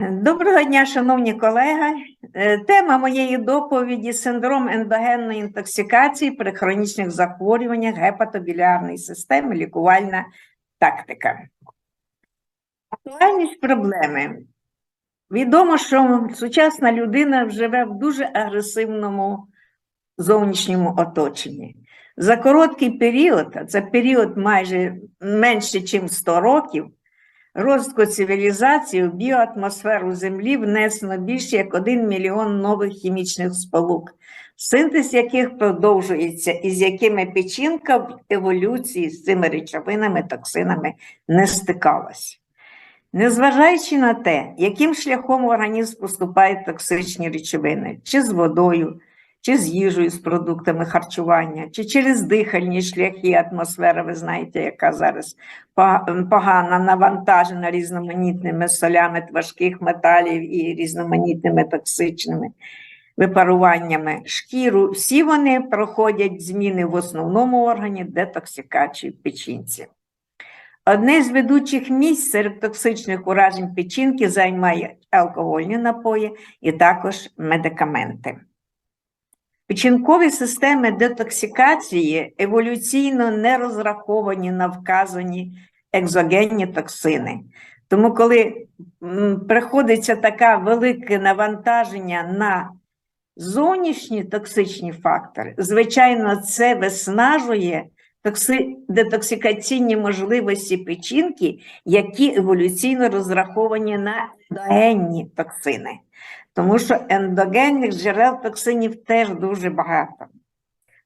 Доброго дня, шановні колеги. Е, Тема моєї доповіді синдром ендогенної інтоксикації при хронічних захворюваннях гепатобілярної системи, лікувальна тактика. Актуальність проблеми. Відомо, що сучасна людина живе в дуже агресивному зовнішньому оточенні. За короткий період, а це період майже менше, ніж 100 років, розвитку цивілізації в біоатмосферу Землі внесено більше як 1 мільйон нових хімічних сполук, синтез яких продовжується, і з якими печінка в еволюції з цими речовинами, токсинами не стикалась. Незважаючи на те, яким шляхом організм поступають токсичні речовини, чи з водою, чи з їжею, з продуктами харчування, чи через дихальні шляхи атмосфера, ви знаєте, яка зараз погано навантажена різноманітними солями важких металів і різноманітними токсичними випаруваннями шкіру, всі вони проходять зміни в основному органі детоксикації печінці. Одне з ведучих місць серед токсичних уражень печінки займає алкогольні напої і також медикаменти. Печінкові системи детоксикації еволюційно не розраховані на вказані екзогенні токсини. Тому, коли приходиться таке велике навантаження на зовнішні токсичні фактори, звичайно, це виснажує токси... детоксикаційні можливості печінки, які еволюційно розраховані на ендогенні токсини. Тому що ендогенних джерел токсинів теж дуже багато.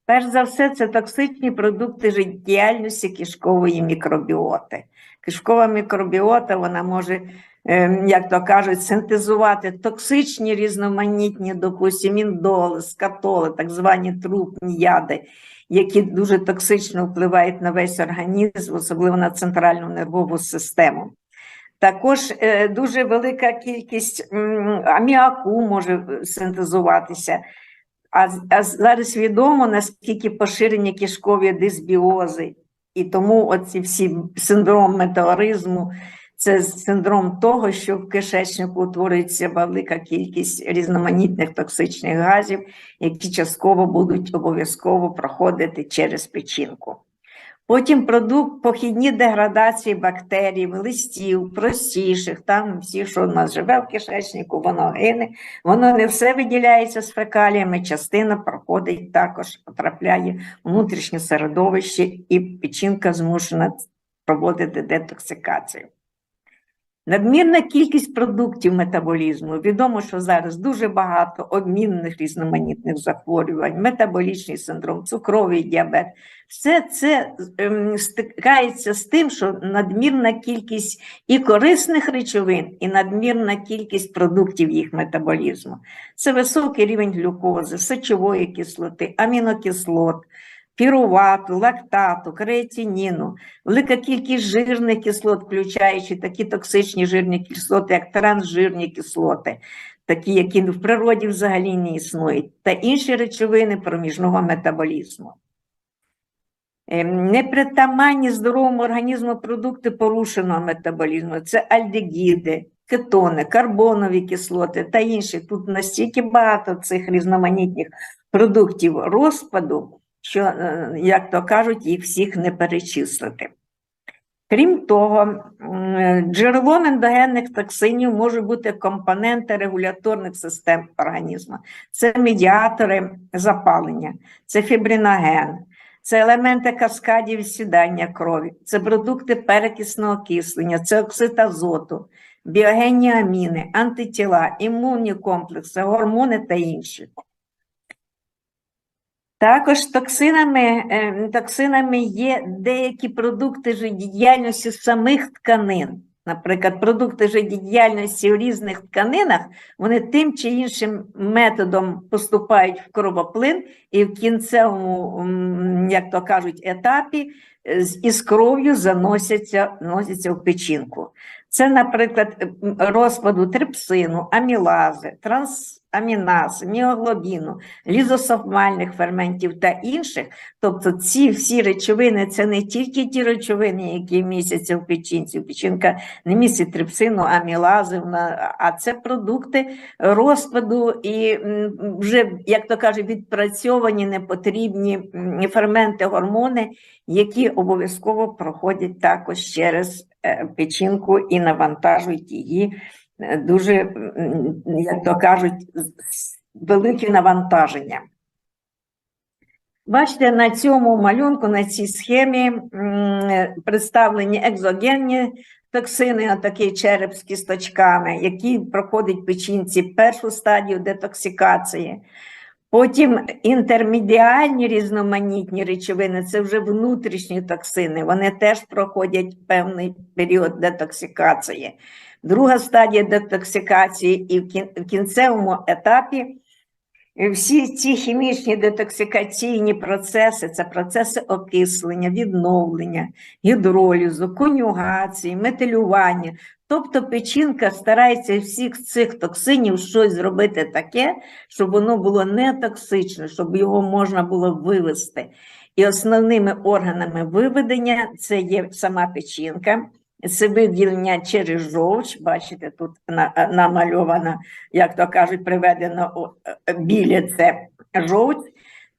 Перш за все, це токсичні продукти життєдіяльності кишкової мікробіоти. Кишкова мікробіота вона може, ем, як то кажуть, синтезувати токсичні різноманітні, допустимо, індоли, скатоли, так звані трупні яди, які дуже токсично впливають на весь організм, особливо на центральну нервову систему. Також е, дуже велика кількість аміаку може синтезуватися. А, а зараз відомо, наскільки поширені кишкові дисбіози. І тому оці всі синдром метеоризму це синдром того, що в кишечнику утворюється велика кількість різноманітних токсичних газів, які частково будуть обов'язково проходити через печінку. Потім продукт похідні деградації бактерій, листів, простіших, там всі, що в нас живе в кишечнику, воно гине, воно не все виділяється з фекаліями, частина проходить також, потрапляє в внутрішнє середовище, і печінка змушена проводити детоксикацію. Надмірна кількість продуктів метаболізму. Відомо, що зараз дуже багато обмінних різноманітних захворювань, метаболічний синдром, цукровий діабет. Все це ем, стикається з тим, що надмірна кількість і корисних речовин, і надмірна кількість продуктів їх метаболізму. Це високий рівень глюкози, сечової кислоти, амінокислот, пірувату, лактату, креатиніну, велика кількість жирних кислот, включаючи такі токсичні жирні кислоти, як трансжирні кислоти, такі, які в природі взагалі не існують, та інші речовини проміжного метаболізму. Ем, Непритаманні здоровому організму продукти порушеного метаболізму це альдегіди, кетони, карбонові кислоти та інші. Тут настільки багато цих різноманітних продуктів розпаду, що, е, як то кажуть, їх всіх не перечислити. Крім того, м, джерелом ендогенних токсинів можуть бути компоненти регуляторних систем організму. Це медіатори запалення, це фібриноген, це елементи каскадів сідання крові, це продукти перекисного окислення, це оксид азоту, біогенні аміни, антитіла, імунні комплекси, гормони та інші. Також токсинами, е, токсинами є деякі продукти життєдіяльності самих тканин. Наприклад, продукти життєдіяльності в різних тканинах, вони тим чи іншим методом поступають в кровоплин і в кінцевому, як то кажуть, етапі е, із кров'ю заносяться, носяться в печінку. Це, наприклад, розпаду трипсину, амілази, трансамінази, міоглобіну, лізосомальних ферментів та інших. Тобто ці всі речовини це не тільки ті речовини, які містяться в печінці. Печінка не містить трипсину, амілази, а це продукти розпаду і вже, як то кажуть, відпрацьовані непотрібні ферменти, гормони, які обов'язково проходять також через е, печінку і навантажують її дуже, як то кажуть, велике навантаження. Бачите, на цьому малюнку, на цій схемі представлені екзогенні токсини, отакий череп з кісточками, які проходять печінці першу стадію детоксикації. Потім інтермедіальні різноманітні речовини це вже внутрішні токсини, вони теж проходять певний період детоксикації. Друга стадія детоксикації, і в кінцевому етапі всі ці хімічні детоксикаційні процеси це процеси окислення, відновлення, гідролізу, конюгації, метилювання. Тобто печінка старається всіх цих токсинів щось зробити таке, щоб воно було не токсичне, щоб його можна було вивести. І основними органами виведення це є сама печінка, це виділення через жовч. Бачите, тут намальовано, як то кажуть, приведено е, біле це жовч.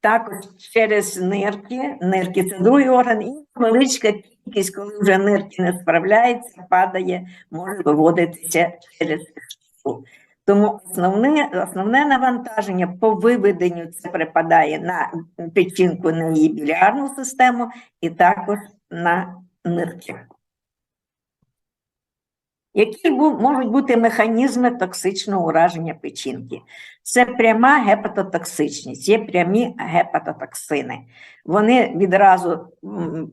Також через нирки, нирки це другий орган, і невеличка кількість, коли вже нирки не справляються, падає, може виводитися через шкіру. Тому основне, основне навантаження по виведенню це припадає на печінку, на її білярну систему і також на нирки. Які можуть бути механізми токсичного ураження печінки? Це пряма гепатотоксичність, є прямі гепатотоксини. Вони відразу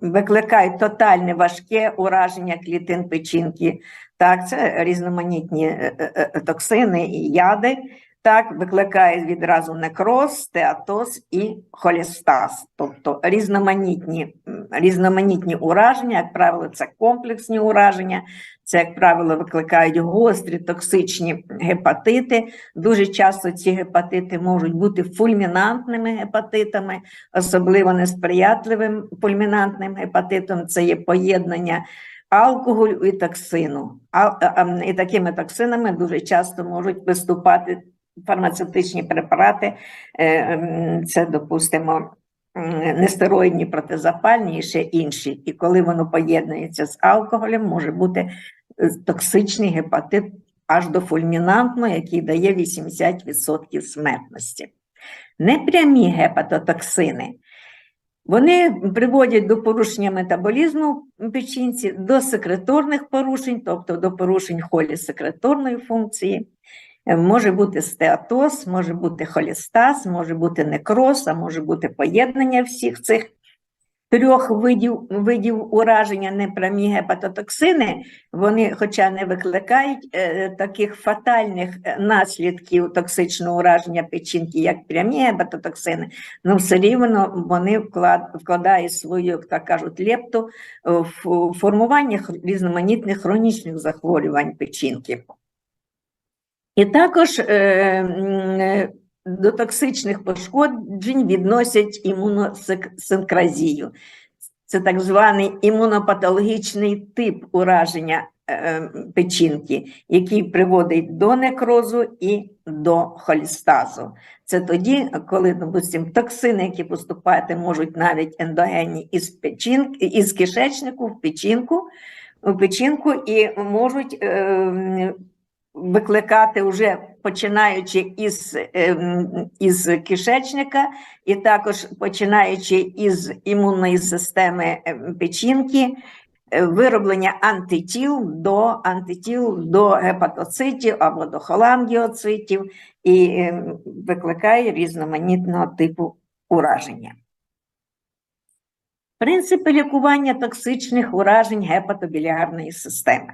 викликають тотальне важке ураження клітин печінки. Так, це різноманітні е, е, е, токсини і яди. Так, викликає відразу некроз, стеатоз і холестаз. Тобто різноманітні, різноманітні ураження, як правило, це комплексні ураження, це, як правило, викликають гострі токсичні гепатити. Дуже часто ці гепатити можуть бути фульмінантними гепатитами, особливо несприятливим фульмінантним гепатитом. Це є поєднання алкоголю і токсину. А, а, і такими токсинами дуже часто можуть виступати фармацевтичні препарати. Е, Це, допустимо, нестероїдні протизапальні і ще інші. І коли воно поєднується з алкоголем, може бути е, токсичний гепатит аж до фульмінантного, який дає 80% смертності. Непрямі гепатотоксини. Вони приводять до порушення метаболізму в печінці, до секреторних порушень, тобто до порушень холісекреторної функції. Е, Може бути стеатоз, може бути холістаз, може бути некроз, а може бути поєднання всіх цих трьох видів, видів ураження непрямі гепатотоксини. Вони, хоча не викликають е, таких фатальних е, наслідків токсичного ураження печінки, як прямі гепатотоксини, але все рівно вони вклад, вкладають свою, як так кажуть, лепту в формування різноманітних хронічних захворювань печінки. І також е, е, до токсичних пошкоджень відносять імуносинкразію. Це так званий імунопатологічний тип ураження е, печінки, який приводить до некрозу і до холістазу. Це тоді, коли, допустим, токсини, які поступати можуть навіть ендогенні із печінки, із кишечнику в печінку, в печінку і можуть е, викликати вже починаючи із, ем, із кишечника, і також починаючи із імунної системи ем, печінки, е, вироблення антитіл до антитіл до гепатоцитів або до холангіоцитів і ем, викликає різноманітного типу ураження. Принципи лікування токсичних уражень гепатобіліарної системи.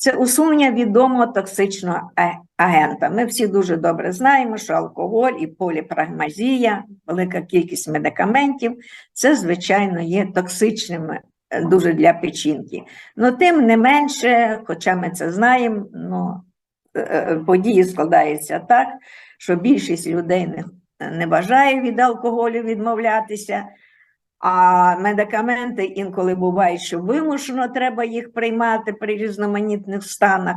Це усунення відомого токсичного агента. Ми всі дуже добре знаємо, що алкоголь і поліпрагмазія, велика кількість медикаментів, це, звичайно, є токсичними е, дуже для печінки. Ну, тим не менше, хоча ми це знаємо, ну, е, е, події складаються так, що більшість людей не, не бажає від алкоголю відмовлятися, а медикаменти інколи буває, що вимушено треба їх приймати при різноманітних станах.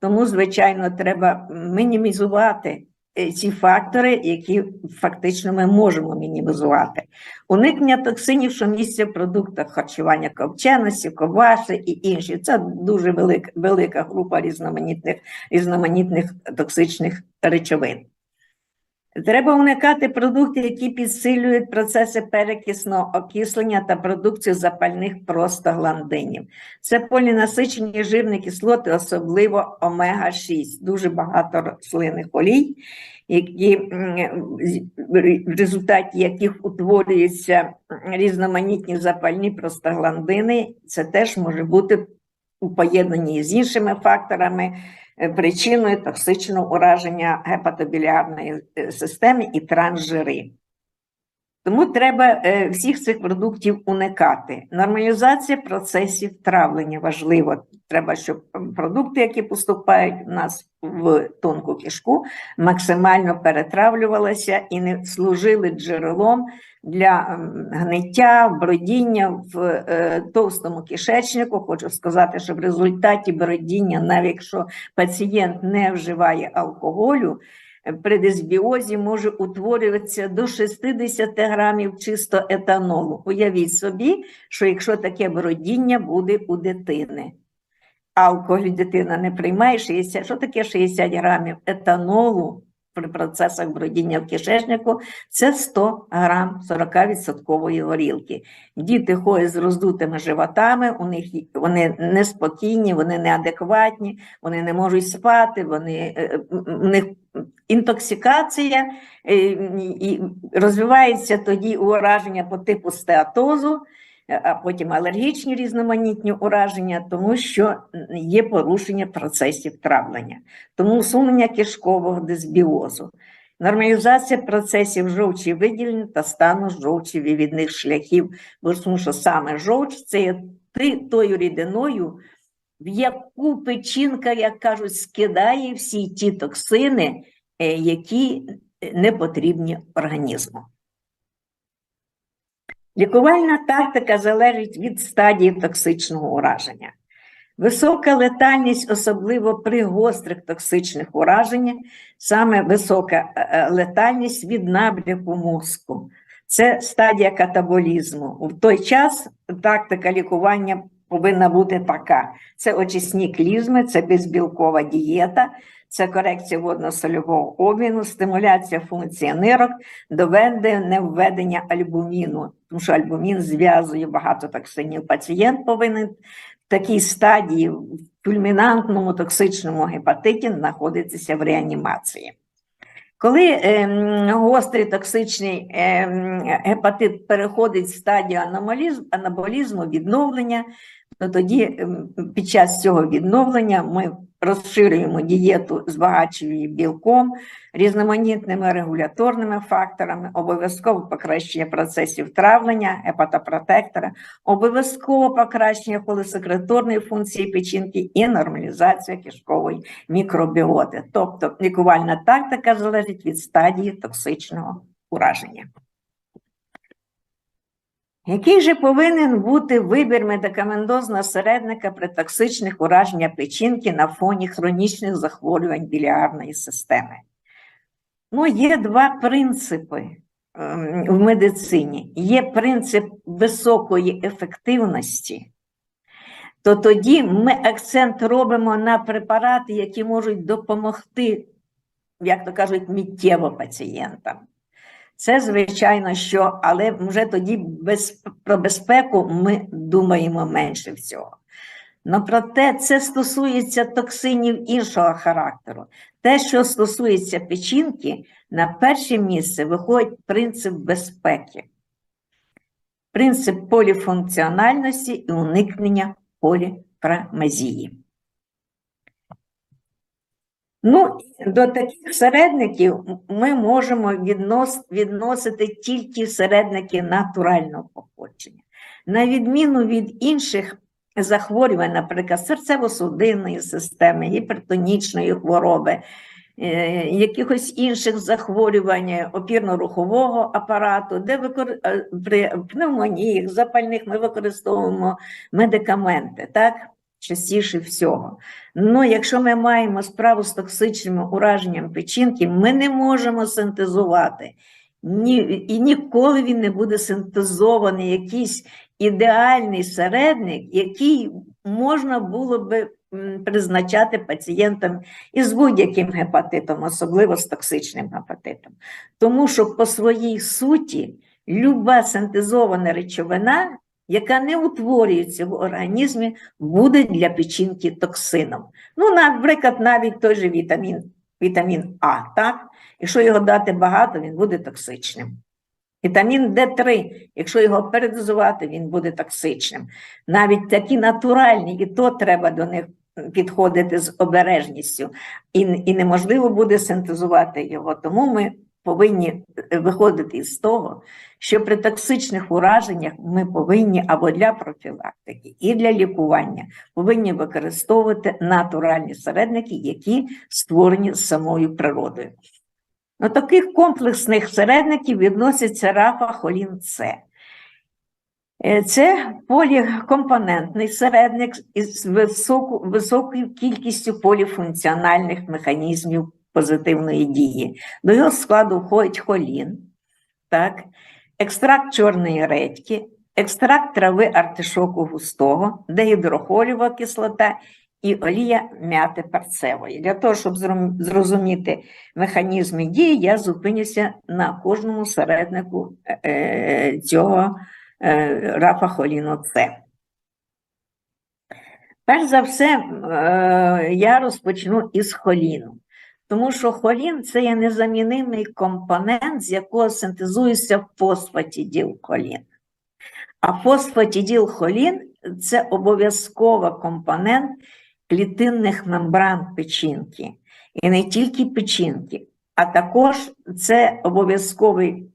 Тому, звичайно, треба мінімізувати е, ці фактори, які фактично ми можемо мінімізувати. Уникнення токсинів, що місця в продуктах харчування копченості, ковбаси і інші. Це дуже велика, велика група різноманітних, різноманітних токсичних речовин. Треба уникати продуктів, які підсилюють процеси перекисного окислення та продукцію запальних простагландинів. Це полінасичені жирні кислоти, особливо омега-6, дуже багато рослинних олій, які, в результаті яких утворюються різноманітні запальні простагландини. Це теж може бути у поєднанні з іншими факторами, е, причиною токсичного ураження гепатобіліарної е, системи і трансжири. Тому треба е, всіх цих продуктів уникати. Нормалізація процесів травлення важливо. Треба, щоб продукти, які поступають у нас в тонку кишку, максимально перетравлювалися і не служили джерелом для гниття, бродіння в е, товстому кишечнику. Хочу сказати, що в результаті бродіння, навіть якщо пацієнт не вживає алкоголю, е, при дисбіозі може утворюватися до 60 грамів чисто етанолу. Уявіть собі, що якщо таке бродіння буде у дитини. Алкоголь дитина не приймає 60. Що таке 60 грамів етанолу при процесах бродіння в кишечнику? Це 100 грам 40% горілки. Діти ходять з роздутими животами, у них вони неспокійні, вони неадекватні, вони не можуть спати, вони, е, м, у них інтоксикація е, і розвивається тоді ураження по типу стеатозу, е, а потім алергічні різноманітні ураження, тому що є порушення процесів травлення, тому усунення кишкового дисбіозу. Нормалізація процесів жовчі виділення та стану жовчі-вивідних шляхів, бо тому що саме жовч це є тою рідиною, в яку печінка, як кажуть, скидає всі ті токсини, е, які не потрібні організму. Лікувальна тактика залежить від стадії токсичного ураження. Висока летальність, особливо при гострих токсичних ураженнях, саме висока е, е, летальність від набряку мозку. Це стадія катаболізму. В той час тактика лікування повинна бути така: це очисні клізми, це безбілкова дієта, це корекція водно-сольового обміну, стимуляція функції нирок, доведення введення альбуміну, тому що альбумін зв'язує багато токсинів. Пацієнт повинен в такій стадії в кульмінантному токсичному гепатиті знаходитися в реанімації. Коли ем, гострий токсичний ем, гепатит переходить в стадію анаболізму, відновлення, то тоді ем, під час цього відновлення ми розширюємо дієту, збагачуємо її білком, різноманітними регуляторними факторами, обов'язково покращення процесів травлення, гепатопротектора, обов'язково покращення холесекреторної функції печінки і нормалізація кишкової мікробіоти. Тобто лікувальна тактика залежить від стадії токсичного ураження. Який же повинен бути вибір медикаментозного середника при токсичних ураженнях печінки на фоні хронічних захворювань біліарної системи? Ну, є два принципи ем, в медицині. Є принцип високої ефективності, то тоді ми акцент робимо на препарати, які можуть допомогти, як то кажуть, миттєво пацієнтам. Це звичайно, що, але вже тоді без, про безпеку ми думаємо менше всього. Но проте це стосується токсинів іншого характеру. Те, що стосується печінки, на перше місце виходить принцип безпеки, принцип поліфункціональності і уникнення поліпрамазії. Ну, до таких середників ми можемо віднос, відносити тільки середники натурального походження. На відміну від інших захворювань, наприклад, серцево-судинної системи, гіпертонічної хвороби, е, якихось інших захворювань опірно-рухового апарату, де викор... е, при пневмоніях, запальних ми використовуємо медикаменти, так? Частіше всього. Ну, якщо ми маємо справу з токсичним ураженням печінки, ми не можемо синтезувати. Ні, і ніколи він не буде синтезований якийсь ідеальний середник, який можна було би призначати пацієнтам із будь-яким гепатитом, особливо з токсичним гепатитом. Тому що по своїй суті люба синтезована речовина, яка не утворюється в організмі, буде для печінки токсином. Ну, наприклад, навіть той же вітамін, вітамін А, так? Якщо його дати багато, він буде токсичним. Вітамін Д3, якщо його передозувати, він буде токсичним. Навіть такі натуральні, і то треба до них підходити з обережністю, і, і неможливо буде синтезувати його. Тому ми повинні е, виходити із того, що при токсичних ураженнях ми повинні або для профілактики, і для лікування повинні використовувати натуральні середники, які створені самою природою. До таких комплексних середників відноситься рафа холін С. Е, Це полікомпонентний середник із високою кількістю поліфункціональних механізмів позитивної дії. До його складу входить холін, так, екстракт чорної редьки, екстракт трави артишоку густого, дегідрохоліова кислота і олія мяти перцевої. Для того, щоб зрозуміти механізми дії, я зупинюся на кожному середнику е, цього е, рафа С. Перш за все, е, я розпочну із холіну. Тому що холін це є незамінимий компонент, з якого синтезується фосфатіділхолін. А фосфатіділхолін – це обов'язковий компонент клітинних мембран печінки. І не тільки печінки, а також це обов'язковий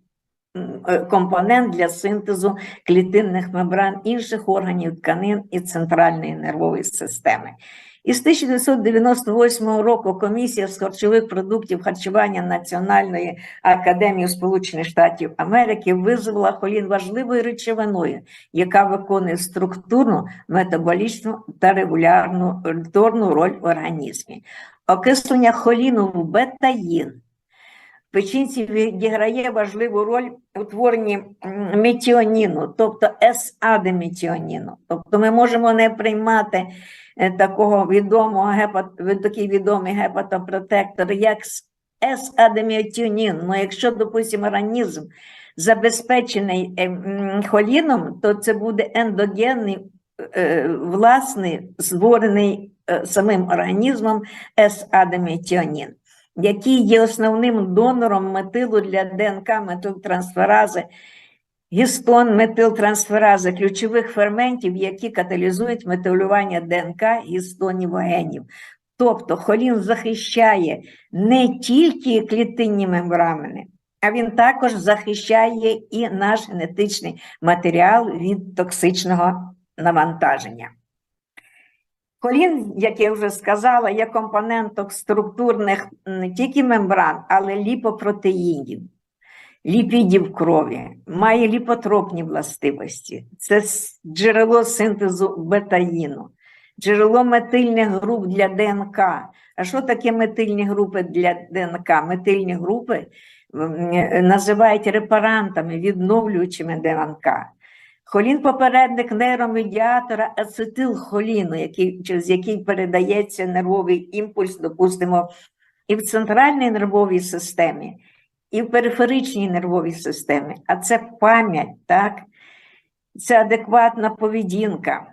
е, компонент для синтезу клітинних мембран інших органів тканин і центральної нервової системи. Із 1998 року Комісія з харчових продуктів харчування Національної академії Сполучених Штатів Америки визвала холін важливою речовиною, яка виконує структурну, метаболічну та регулярну роль в організмі. Окислення холіну в бетаїн печінці відіграє важливу роль у утворенні метіоніну, тобто САД-метіоніну. Тобто ми можемо не приймати е, такого відомого гепат, такий відомий гепатопротектор, як с- S-адеметіонін. Ну, якщо, допустимо, організм забезпечений е, холіном, то це буде ендогенний, е, власний, створений самим організмом S-адеметіонін, який є основним донором метилу для ДНК метилтрансферази, гістон метилтрансферази, ключових ферментів, які каталізують метилювання ДНК гістонів генів. Тобто холін захищає не тільки клітинні мембрани, а він також захищає і наш генетичний матеріал від токсичного навантаження. Холін, як я вже сказала, є компонентом структурних не тільки мембран, але ліпопротеїнів, ліпідів крові, має ліпотропні властивості. Це джерело синтезу бетаїну, джерело метильних груп для ДНК. А що таке метильні групи для ДНК? Метильні групи називають репарантами, відновлюючими ДНК. Холін попередник нейромедіатора ацетилхоліну, який, через який передається нервовий імпульс, допустимо, і в центральній нервовій системі, і в периферичній нервовій системі. А це пам'ять, так? Це адекватна поведінка.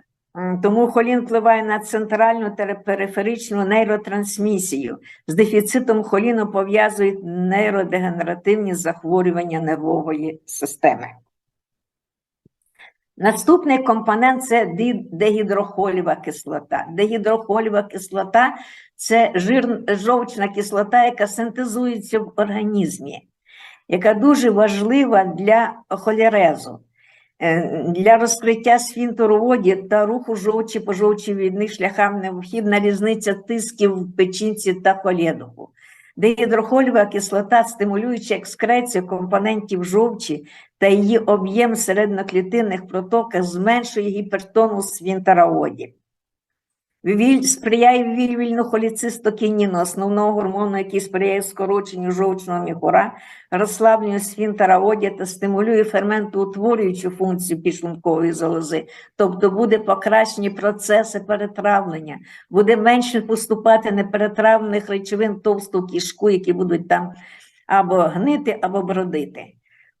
Тому холін впливає на центральну та периферичну нейротрансмісію. З дефіцитом холіну пов'язують нейродегенеративні захворювання нервової системи. Наступний компонент це ді- кислота. Дегідрохоліва кислота це жир, жовчна кислота, яка синтезується в організмі, яка дуже важлива для холерезу. Е, Для розкриття сфінтероводі та руху жовчі по жовчовідних шляхам необхідна різниця тисків в печінці та холєдоху. Дегідрохольова кислота, стимулюючи екскрецію компонентів жовчі та її об'єм в середноклітинних протоках, зменшує гіпертонус сфінтероводі. Сприяє вивільну холіцистокініну, основного гормону, який сприяє скороченню жовчного міхура, розслабленню сфінтера одя та стимулює ферментоутворюючу функцію підшлункової залози, тобто буде покращені процеси перетравлення, буде менше поступати неперетравлених речовин товсту кишку, які будуть там або гнити, або бродити.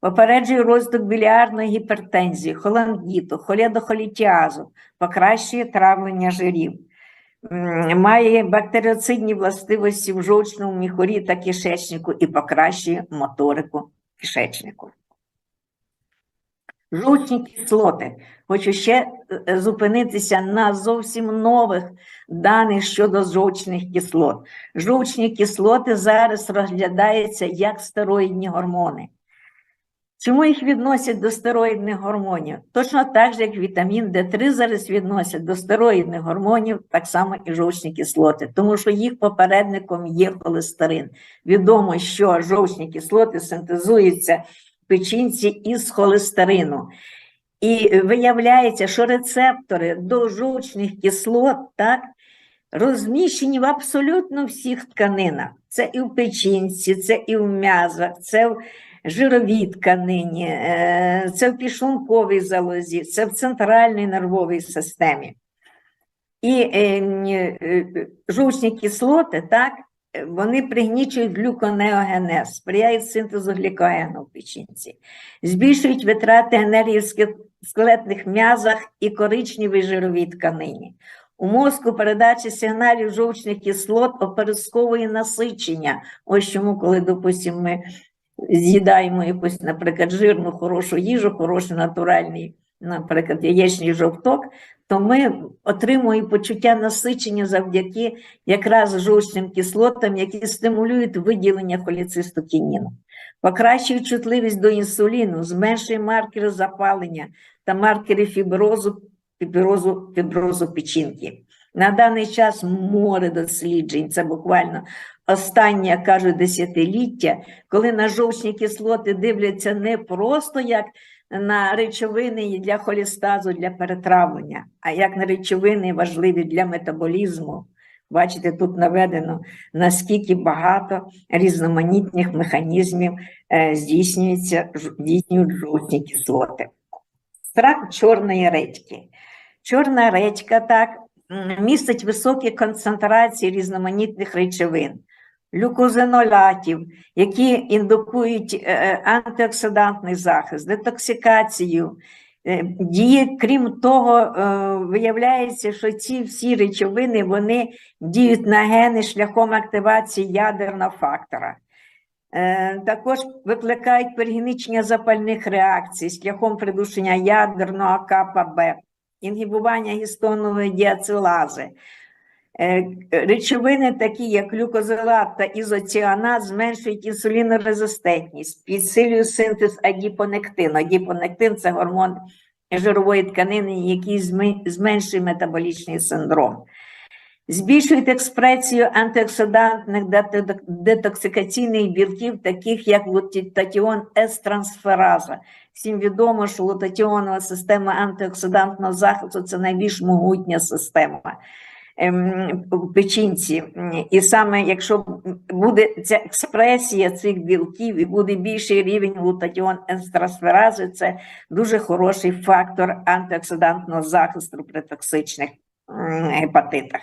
Попереджує розвиток біліарної гіпертензії, холангіту, холєдохолітіазу, покращує травлення жирів. Має бактеріоцидні властивості в жовчному міхурі та кишечнику і покращує моторику кишечнику. Жовчні кислоти. Хочу ще е, зупинитися на зовсім нових даних щодо жовчних кислот. Жовчні кислоти зараз розглядаються як стероїдні гормони. Чому їх відносять до стероїдних гормонів? Точно так же, як вітамін Д3 зараз відносять до стероїдних гормонів, так само і жовчні кислоти, тому що їх попередником є холестерин. Відомо, що жовчні кислоти синтезуються в печінці із холестерину. І виявляється, що рецептори до жовчних кислот так, розміщені в абсолютно всіх тканинах. Це і в печінці, це і в м'язах, це в жировій тканині, е, це в підшлунковій залозі, це в центральній нервовій системі. І е, е, жовчні кислоти, так, вони пригнічують глюконеогенез, сприяють синтезу глікогену в печінці, збільшують витрати енергії в скелетних м'язах і коричневій жировій тканині. У мозку передача сигналів жовчних кислот опередковує насичення. Ось чому, коли, допустимо, ми з'їдаємо якусь, наприклад, жирну, хорошу їжу, хороший натуральний, наприклад, яєчний жовток, то ми отримуємо почуття насичення завдяки якраз жовчним кислотам, які стимулюють виділення холіцистокініну. Покращує чутливість до інсуліну, зменшує маркери запалення та маркери фіброзу, фіброзу, фіброзу печінки. На даний час море досліджень, це буквально останнє, як кажуть, десятиліття, коли на жовчні кислоти дивляться не просто як на речовини для холістазу, для перетравлення, а як на речовини важливі для метаболізму. Бачите, тут наведено, наскільки багато різноманітних механізмів е, здійснюється, здійснюють жовчні кислоти. Страх чорної редьки. Чорна редька так містить високі концентрації різноманітних речовин, люкозинолатів, які індукують е, е, антиоксидантний захист, детоксикацію. Е, Діє, крім того, виявляється, що ці всі речовини вони діють на гени шляхом активації ядерного фактора. Також викликають перегіничення запальних реакцій шляхом придушення ядерного КПБ, інгібування гістонової діацилази. Е, Речовини, такі як глюкозилат та ізоціанат, зменшують інсулінорезистентність, підсилюють синтез адіпонектину. Адіпонектин – це гормон жирової тканини, який зменшує метаболічний синдром. Збільшують експресію антиоксидантних детоксикаційних білків, таких як глутатіон С-трансфераза. Всім відомо, що глутатіонова система антиоксидантного захисту це найбільш могутня система ем, в печінці. І саме якщо буде ця експресія цих білків і буде більший рівень глутатіон С-трансферази, це дуже хороший фактор антиоксидантного захисту при токсичних гепатитах.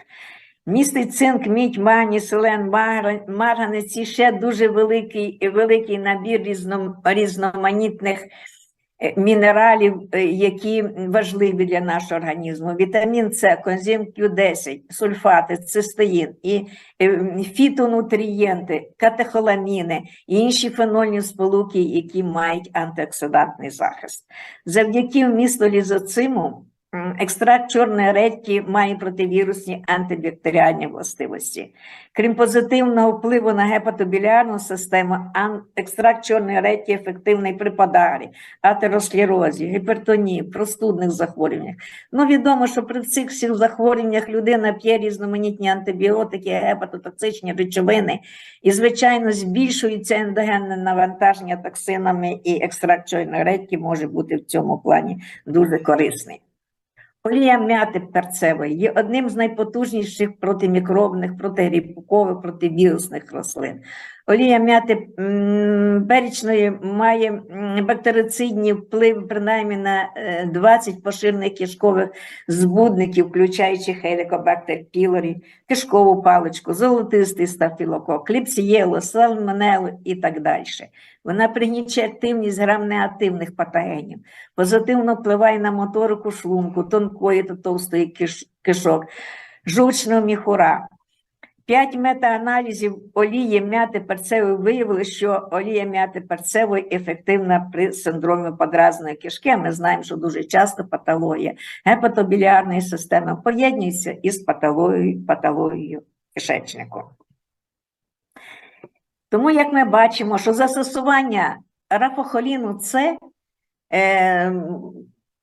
Містить цинк, мідь, магній, селен, марганець і ще дуже великий, великий набір різном, різноманітних мінералів, е, які важливі для нашого організму. Вітамін С, конзим Q10, сульфати, цистеїн і е, фітонутрієнти, катехоламіни і інші фенольні сполуки, які мають антиоксидантний захист. Завдяки вмісту лізоциму Екстракт чорної редьки має противірусні антибактеріальні властивості. Крім позитивного впливу на гепатобілярну систему, екстракт чорної редьки ефективний при подарі, атеросклерозі, гіпертонії, простудних захворюваннях. Ну, відомо, що при цих всіх захворюваннях людина п'є різноманітні антибіотики, гепатотоксичні речовини, і, звичайно, збільшується ендогенне навантаження токсинами, і екстракт чорної редьки може бути в цьому плані дуже корисний. Олія м'яти перцевої є одним з найпотужніших протимікробних, протигрибкових, противірусних рослин. Олія м'яти перечної має бактерицидні впливи принаймні на е, 20 поширених кишкових збудників, включаючи хелікобактер пілорі, кишкову паличку, золотистий стафілокок, кліпсієлу, сальмонелу і так далі. Вона пригнічує активність грам-неактивних патогенів, позитивно впливає на моторику шлунку, тонкої та товстої киш- кишок, жовчного міхура. П'ять метааналізів олії м'яти перцевої виявили, що олія м'яти перцевої ефективна при синдромі подразної кишки. Ми знаємо, що дуже часто патологія гепатобілярної системи поєднується із патологією, патологією кишечнику. Тому, як ми бачимо, що застосування рафохоліну С, е,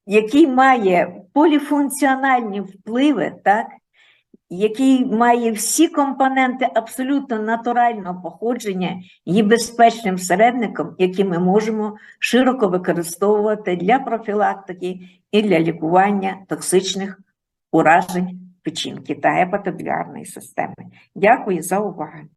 який має поліфункціональні впливи, так, який має всі компоненти абсолютно натурального походження, є безпечним середником, який ми можемо широко використовувати для профілактики і для лікування токсичних уражень печінки та гепатобілярної системи. Дякую за увагу.